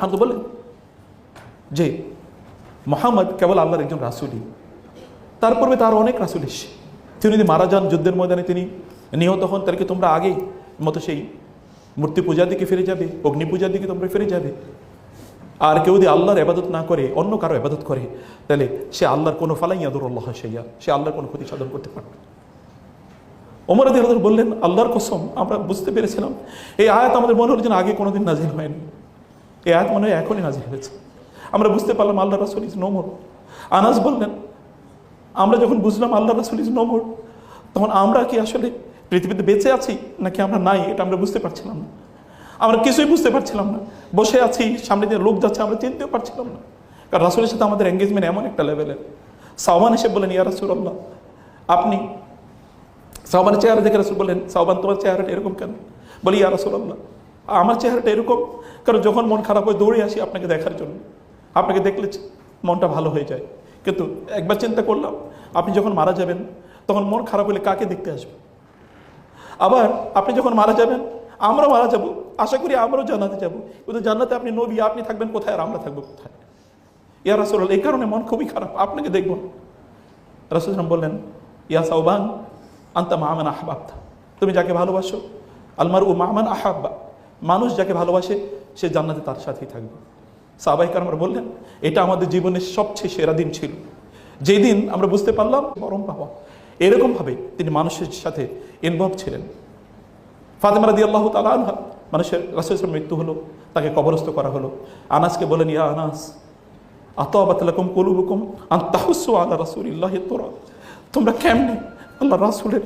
হাত বলেন যে মোহাম্মদ কেবল আল্লাহর একজন রাসুলই। তার পূর্বে তার অনেক রাসুল এসছে। তিনি যদি মারা যান যুদ্ধের ময়দানে, তিনি নিহত হন, তাহলে কি তোমরা আগেই মতো সেই মূর্তি পূজার দিকে ফিরে যাবে, অগ্নি পূজার দিকে তোমরা ফিরে যাবে? আর কেউ যদি আল্লাহর এবাদত না করে, অন্য কারও এবাদত করে, তাহলে সে আল্লাহর কোনো ফালাই আল্লাহ সেইয়া সে আল্লাহর কোনো ক্ষতি সাধন করতে পারবে। ওমর আদি বললেন, আল্লাহর কসম, আমরা বুঝতে পেরেছিলাম। এই আয়াত আমাদের মনে হলো যেন আগে কোনোদিন নাজিল হয়নি। এই আয়াত মনে হয় এখনই নাজিল হয়েছে। আমরা বুঝতে পারলাম আল্লাহ রাসুল ইজ নোমর আনাস বললেন, আমরা যখন বুঝলাম আল্লাহ রাসুল ইজ নোমর তখন আমরা কি আসলে পৃথিবীতে বেঁচে আছি নাকি আমরা নাই, এটা আমরা বুঝতে পারছিলাম না। আমরা কিছুই বুঝতে পারছিলাম না। বসে আছি, সামনে দিয়ে লোক যাচ্ছে, আমরা চিনতেও পারছিলাম না। কারণ রাসুলের সাথে আমাদের এঙ্গেজমেন্ট এমন একটা লেভেলের সাহবান এসে বলেন ইয়া রাসুল্লাহ আপনি সাহবানের চেহারা দেখে রাসুল বললেন সাহবান তোমার চেহারাটা এরকম কেন? বলি, ইয়া রাসুল্লাহ আমার চেহারাটা এরকম। কারণ যখন মন খারাপ হয় দৌড়ে আসি আপনাকে দেখার জন্য। আপনাকে দেখলে মনটা ভালো হয়ে যায়। কিন্তু একবার চিন্তা করলাম, আপনি যখন মারা যাবেন, তখন মন খারাপ হলে কাকে দেখতে আসবে? আবার আপনি যখন মারা যাবেন আমরা মারা যাব। আশা করি আমরাও জান্নাতে যাব। কিন্তু জান্নাতে আপনি নবী, আপনি থাকবেন কোথায় আর আমরা থাকব কোথায়? ইয়া রাসুল এই কারণে মন খুবই খারাপ। আপনাকে দেখব রাসুল বললেন, ইয়া সাউবান আন্তা মাহমান আহবাবতা। তুমি যাকে ভালোবাসো আলমার ও মাহমান আহাব্বা। মানুষ যাকে ভালোবাসে, সে জান্নাতে তার সাথেই থাকবে। সাবাই কারমার বললেন, এটা আমাদের জীবনের সবচেয়ে সেরা দিন ছিল। যেই দিন আমরা বুঝতে পারলাম পরম পাওয়া। এরকমভাবে তিনি মানুষের সাথে ইনভলভ ছিলেন। ফাতেমা রাদি আল্লাহ তালা আনহা, মানুষের রাসুলের মৃত্যু হলো, তাকে কবরস্থ করা হলো। আনাসকে বলেন ইয়া আনাস আতাবাতলাকুম কলুবুকুম আন্তাহুসু আল্লাহ রাসুলিল্লাহ তোরা। তোমরা কেমনে আল্লাহ রাসুলের,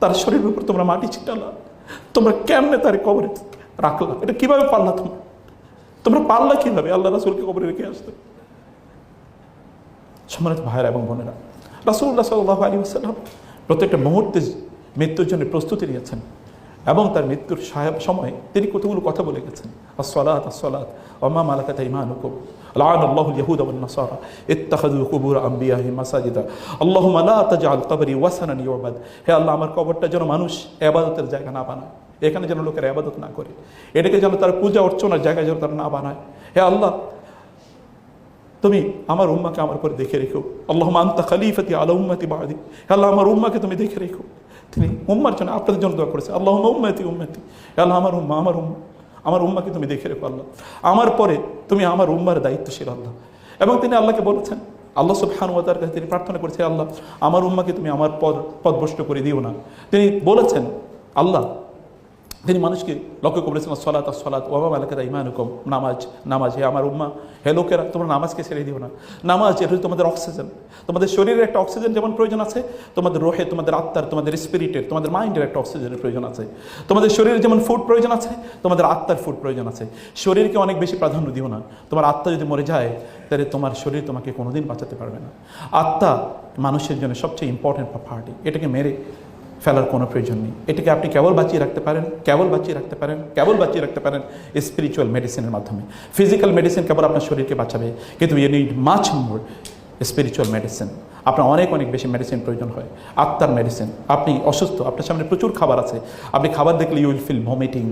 তার শরীরের উপর তোমরা মাটি ছিটালা? তোমরা কেমনে তার কবরে রাখলা? এটা কীভাবে পারলা তোমরা? তোমরা পারলা কীভাবে? আল্লাহ রাসুলকে কবরে রেখে আসতে। সম্মানিত ভাইয়েরা এবং বোনেরা রাসুল্লাহ সাল্লাহ আলী প্রত্যেকটা মুহূর্তে মৃত্যুর জন্য প্রস্তুতি নিয়েছেন। এবং তার মৃত্যুর সাহেব সময় তিনি কতগুলো কথা বলে গেছেন আসলাত আসলাত অমা মালাকাত ইমান হুকুম لعن الله اليهود والنصارى اتخذوا قبور انبيائهم مساجدا اللهم لا تجعل قبري وثنا يعبد হে আল্লাহ আমার কবরটা যেন মানুষ ইবাদতের জায়গা না বানায় এখানে যেন লোকেরা ইবাদত না করে এটাকে যেন তার পূজা অর্চনার জায়গায় যেন তারা না বানায় হে আল্লাহ তুমি আমার উম্মাকে আমার করে দেখে রেখো আল্লাহ আন্তা খালিফাতি আলা উম্মাতি বাদি আল্লাহ আমার উম্মাকে তুমি দেখে রেখো তিনি উম্মার জন্য আপনাদের জন্য দোয়া করেছে। আল্লাহ উম্মাতি উম্মাতি। আল্লাহ, আমার উম্মা আমার উম্মা, আমার উম্মাকে তুমি দেখে রেখো আল্লাহ। আমার পরে তুমি আমার উম্মার দায়িত্বশীল আল্লাহ। এবং তিনি আল্লাহকে বলেছেন, আল্লাহ সুবহানুয়াতার কাছে তিনি প্রার্থনা করেছে আল্লাহ, আমার উম্মাকে তুমি আমার পদ পদভষ্ট করে দিও না। তিনি বলেছেন, আল্লাহ তিনি মানুষকে লক্ষ্য করেছেন সলাত সলাত এলাকার ইমান হুকম নামাজ নামাজ, হে আমার উম্মা, হে লোকেরা, তোমরা নামাজকে ছেড়ে দিও না। নামাজ এটা তোমাদের অক্সিজেন। তোমাদের শরীরের একটা অক্সিজেন যেমন প্রয়োজন আছে, তোমাদের রোহে, তোমাদের আত্মার, তোমাদের স্পিরিটের, তোমাদের মাইন্ডের একটা অক্সিজেনের প্রয়োজন আছে। তোমাদের শরীরের যেমন ফুড প্রয়োজন আছে, তোমাদের আত্মার ফুড প্রয়োজন আছে। শরীরকে অনেক বেশি প্রাধান্য দিও না। তোমার আত্মা যদি মরে যায়, তাহলে তোমার শরীর তোমাকে কোনোদিন বাঁচাতে পারবে না। আত্মা মানুষের জন্য সবচেয়ে ইম্পর্টেন্ট পার্টি এটাকে মেরে ফেলার কোনো প্রয়োজন নেই। এটাকে আপনি কেবল বাঁচিয়ে রাখতে পারেন, কেবল বাঁচিয়ে রাখতে পারেন, কেবল বাঁচিয়ে রাখতে পারেন স্পিরিচুয়াল মেডিসিনের মাধ্যমে। ফিজিক্যাল মেডিসিন কেবল আপনার শরীরকে বাঁচাবে, কিন্তু you need much more spiritual medicine আপনার অনেক অনেক বেশি মেডিসিন প্রয়োজন হয়। আত্মার মেডিসিন আপনি অসুস্থ, আপনার সামনে প্রচুর খাবার আছে। আপনি খাবার দেখলে ইউ উইল ফিল ভমিটিং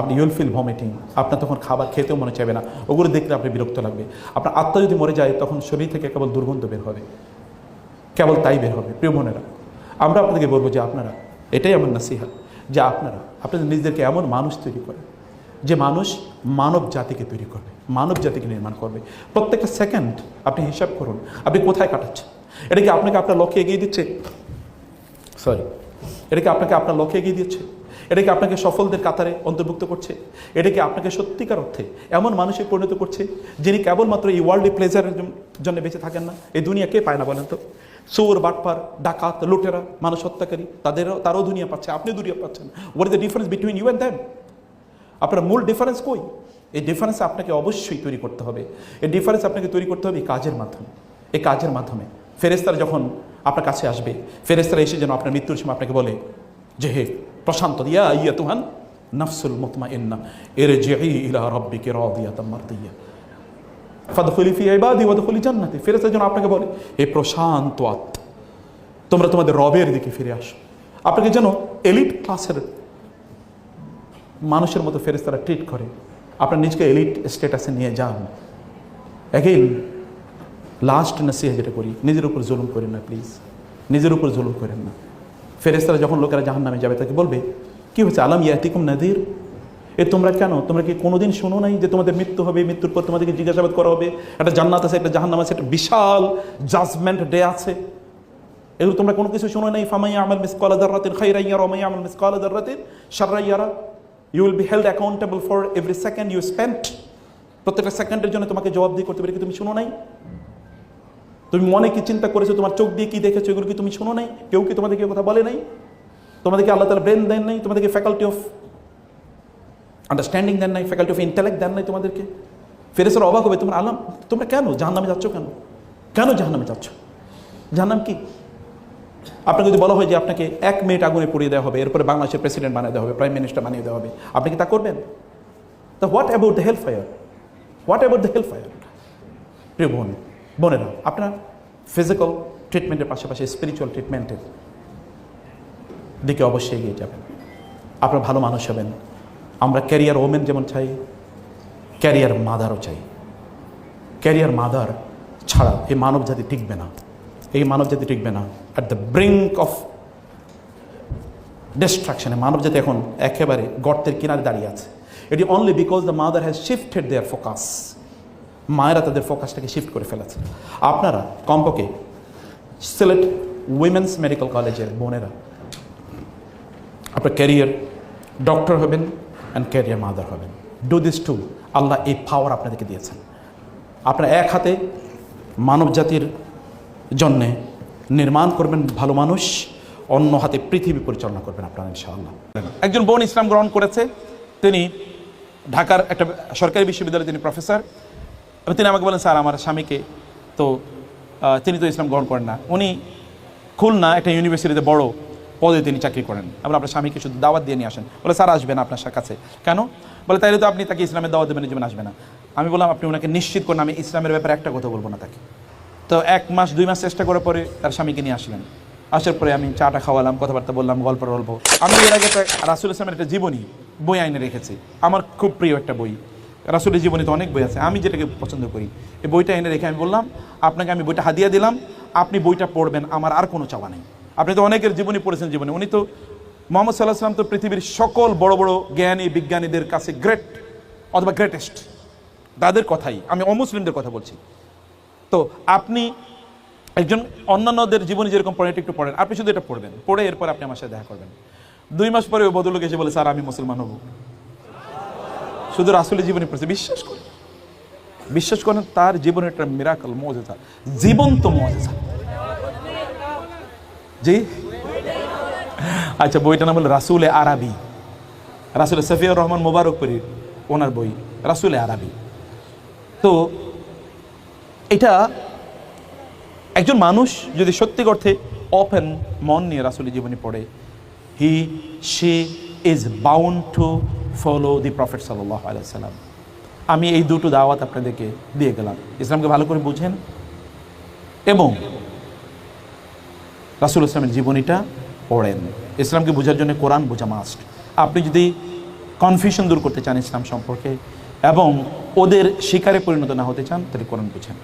আপনি ইউল ফিল ভমিটিং আপনার তখন খাবার খেতেও মনে চাইবে না। ওগুলো দেখলে আপনি বিরক্ত লাগবে। আপনার আত্মা যদি মরে যায়, তখন শরীর থেকে কেবল দুর্গন্ধ বের হবে। কেবল তাই বের হবে, প্রিয় বোনেরা। আমরা আপনাদেরকে বলব যে আপনারা এটাই আমার নাসিহা যে আপনারা আপনাদের নিজেদেরকে এমন মানুষ তৈরি করেন যে মানুষ মানব জাতিকে তৈরি করবে মানব জাতিকে নির্মাণ করবে। প্রত্যেকটা সেকেন্ড আপনি হিসাব করুন আপনি কোথায় কাটাচ্ছেন? এটা কি আপনাকে আপনার লক্ষ্যে এগিয়ে দিচ্ছে? সরি এটা কি আপনাকে আপনার লক্ষ্যে এগিয়ে দিচ্ছে? এটা কি আপনাকে সফলদের কাতারে অন্তর্ভুক্ত করছে? এটা কি আপনাকে সত্যিকার অর্থে এমন মানুষে পরিণত করছে যিনি কেবলমাত্র এই ওয়ার্ল্ডে প্লেজারের জন্য বেঁচে থাকেন না? এই দুনিয়া কে পায় না বলেন তো? চোর, বাটপার, ডাকাত, লুটেরা, মানুষ হত্যাকারী, তাদেরও তারও দুনিয়া পাচ্ছে, আপনি দুনিয়া পাচ্ছেন। What is the difference between you and them আপনার মূল ডিফারেন্স কই? এই ডিফারেন্স আপনাকে অবশ্যই তৈরি করতে হবে। এই ডিফারেন্স আপনাকে তৈরি করতে হবে এই কাজের মাধ্যমে। এই কাজের মাধ্যমে। ফেরেস্তারা যখন আপনার কাছে আসবে ফেরেস্তারা এসে যেন আপনার মৃত্যুর সময় আপনাকে বলে, যে হে প্রশান্ত দিয়া ইয়া তুহান নফসুল মুতমা ইন্না এর যে ইলা রব্বিকে রাদিয়াতাম মারদিয়া। ফাদখুলি ফি ইবাদি ওয়াদখুলি জান্নাতি। আপনাকে বলে এই প্রশান্ত আত্মা, তোমরা তোমাদের রবের দিকে ফিরে আসো। আপনাকে যেন এলিট ক্লাসের মানুষের মতো ফেরেশতারা ট্রিট করে। আপনার নিজকে এলিট স্ট্যাটাসে নিয়ে যান। অ্যাগেইন লাস্ট নাসিহা যেটা করি, নিজের উপর জুলুম করেন না প্লিজ নিজের উপর জুলুম করেন না। ফেরেস্তারা যখন লোকেরা জাহান নামে যাবে, তাকে বলবে, কি হচ্ছে আলাম ইয়াতিকুম নাদির? এ তোমরা কেন? তোমরা কি কোনোদিন শোনো নাই যে তোমাদের মৃত্যু হবে মৃত্যুর পর তোমাদেরকে জিজ্ঞাসাবাদ করা হবে? একটা জান্নাত আছে, একটা জাহান্নাম আছে, একটা বিশাল জাজমেন্ট ডে আছে। এগুলো তোমরা কোনো কিছু শোনো নাই? ফামাই আমল মিসকাল দাররাতিন খাইরাইয়া রমাই আমল মিসকাল দাররাতিন শাররাইয়ারা you will be held accountable for every second you spent প্রত্যেকটা সেকেন্ডের জন্য তোমাকে জবাবদিহি করতে পারি কি তুমি শোনো নাই? তুমি মনে কি চিন্তা করেছ? তোমার চোখ দিয়ে কি দেখেছ? এগুলো কি তুমি শোনো নাই? কেউ কি তোমাদেরকে কথা বলে নাই? তোমাদেরকে আল্লাহ তালা ব্রেন দেন নাই? তোমাদেরকে ফ্যাকাল্টি অফ আন্ডারস্ট্যান্ডিং দেন নাই ফ্যাকাল্টি অফ ইন্টেলেক্ট দেন নাই তোমাদেরকে। ফেরেসের অবাক হবে, তোমরা আলাম, তোমরা কেন জাহান্নামে যাচ্ছ কেন? কেন জাহান্নামে যাচ্ছ? জাহান্নাম কি? আপনাকে যদি বলা হয় যে আপনাকে এক মিনিট আগুনে পুড়িয়ে দেওয়া হবে, এরপরে বাংলাদেশের প্রেসিডেন্ট বানিয়ে দেওয়া হবে প্রাইম মিনিস্টার বানিয়ে দেওয়া হবে, আপনি কি তা করবেন? তা what about the hell fire what about the hell fire প্রিয় বোন, বোনেরা, আপনার ফিজিক্যাল ট্রিটমেন্টের পাশাপাশি স্পিরিচুয়াল ট্রিটমেন্টের দিকে অবশ্যই এগিয়ে যাবেন। আপনার ভালো মানুষ হবেন। আমরা ক্যারিয়ার ওমেন যেমন চাই, ক্যারিয়ার মাদারও চাই। ক্যারিয়ার মাদার ছাড়া এই মানব জাতি টিকবে না। এই মানব জাতি টিকবে না। অ্যাট দ্য ব্রিঙ্ক অফ ডিস্ট্রাকশনে মানব জাতি এখন একেবারে গর্তের কিনারে দাঁড়িয়ে আছে। এটি only because the mother has shifted their focus মায়েরা তাদের ফোকাসটাকে শিফট করে ফেলেছে। আপনারা কমপক্ষে সিলেট উইমেন্স মেডিকেল কলেজের বোনেরা, আপনার ক্যারিয়ার ডক্টর হবেন অ্যান্ড ক্যারিয়ার মাদার হবেন ডু দিস টু আল্লাহ এই পাওয়ার আপনাদেরকে দিয়েছেন। আপনার এক হাতে মানব জাতির জন্যে নির্মাণ করবেন ভালো মানুষ, অন্য হাতে পৃথিবী পরিচালনা করবেন আপনারা ইনশাআল্লাহ। একজন বোন ইসলাম গ্রহণ করেছে। তিনি ঢাকার একটা সরকারি বিশ্ববিদ্যালয়ে তিনি প্রফেসর। তিনি আমাকে বলেন, স্যার, আমার স্বামীকে তো তিনি তো ইসলাম গ্রহণ করেন না। উনি খুলনা, একটা ইউনিভার্সিটিতে বড় পদে তিনি চাকরি করেন। আমরা আপনার স্বামীকে শুধু দাওয়াত দিয়ে নিয়ে আসেন। বলে, স্যার, আসবেন আপনার কাছে। কেন? বলে, তাইলে তো আপনি তাকে ইসলামের দাওয়াত দেবেন জীবন আসবে না। আমি বললাম, আপনি ওনাকে নিশ্চিত করুন, আমি ইসলামের ব্যাপারে একটা কথা বলব না তাকে। তো এক মাস, দুই মাস চেষ্টা করার পরে তার স্বামীকে নিয়ে আসলেন। আসার পরে আমি চাটা খাওয়ালাম, কথাবার্তা বললাম, গল্প গল্প আমি এর আগে রাসুল ইসলামের একটা জীবনী বই আইনে রেখেছি। আমার খুব প্রিয় একটা বই। রাসুলের জীবনীতে অনেক বই আছে। আমি যেটাকে পছন্দ করি, এই বইটা এনে রেখে আমি বললাম, আপনাকে আমি বইটা হাদিয়া দিলাম। আপনি বইটা পড়বেন, আমার আর কোনো চাওয়া নেই। আপনি তো অনেকের জীবনী পড়েছেন জীবনে। উনি তো মোহাম্মদ সাল্লাহ সাল্লাম তো পৃথিবীর সকল বড় বড় জ্ঞানী, বিজ্ঞানীদের কাছে গ্রেট অথবা গ্রেটেস্ট তাদের কথাই। আমি অমুসলিমদের কথা বলছি। তো আপনি একজন অন্যান্যদের জীবনে যেরকম পড়েন একটু পড়েন। আপনি শুধু এটা পড়বেন। পড়ে এরপর আপনি আমার সাথে দেখা করবেন। দুই মাস পরে ওই ভদ্রলোক এসে বলে, স্যার, আমি মুসলমান হব। শুধু রাসুলের জীবনে পড়ছে। বিশ্বাস করেন। বিশ্বাস করেন, তার জীবনের একটা মিরাকল মজেজা জীবন্ত মজেজা জি? আচ্ছা বইটার নাম হলো রাসুলে আরবি। রাসুলে সফিয়া রহমান মোবারক মোবারকপুরি ওনার বই, রাসুলে আরবি। তো, এটা একজন মানুষ যদি সত্যি অর্থে ওপেন মন নিয়ে রাসুলি জীবনী পড়ে he she is bound to follow the prophet সাল্লাহ আলাইসাল্লাম আমি এই দুটো দাওয়াত আপনাদেরকে দিয়ে গেলাম। ইসলামকে ভালো করে বুঝেন। এবং রাসুল ইসলামের জীবনীটা পড়েন। ইসলামকে বোঝার জন্য কোরআন বোঝা মাস্ট আপনি যদি কনফিউশন দূর করতে চান ইসলাম সম্পর্কে এবং ওদের শিকারে পরিণত না হতে চান, তাহলে কোরআন বুঝেন।